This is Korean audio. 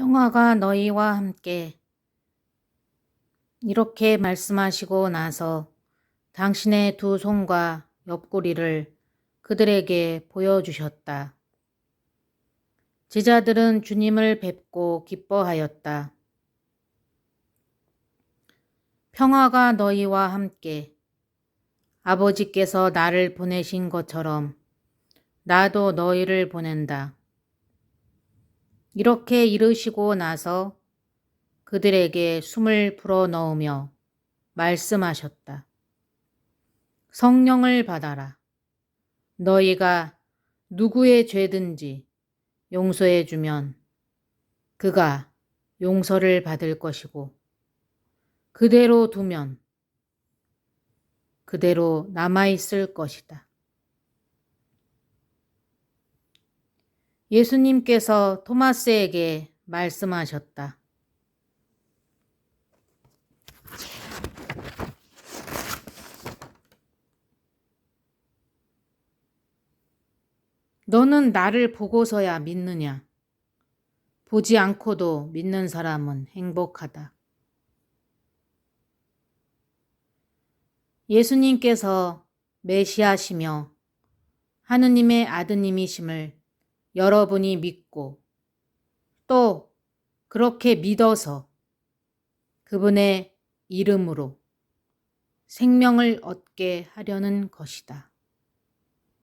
평화가 너희와 함께 이렇게 말씀하시고 나서 당신의 두 손과 옆구리를 그들에게 보여주셨다. 제자들은 주님을 뵙고 기뻐하였다. 평화가 너희와 함께 아버지께서 나를 보내신 것처럼 나도 너희를 보낸다. 이렇게 이르시고 나서 그들에게 숨을 불어 넣으며 말씀하셨다. 성령을 받아라. 너희가 누구의 죄든지 용서해 주면 그가 용서를 받을 것이고 그대로 두면 그대로 남아 있을 것이다. 예수님께서 토마스에게 말씀하셨다. 너는 나를 보고서야 믿느냐? 보지 않고도 믿는 사람은 행복하다. 예수님께서 메시아시며 하느님의 아드님이심을 여러분이 믿고 또 그렇게 믿어서 그분의 이름으로 생명을 얻게 하려는 것이다.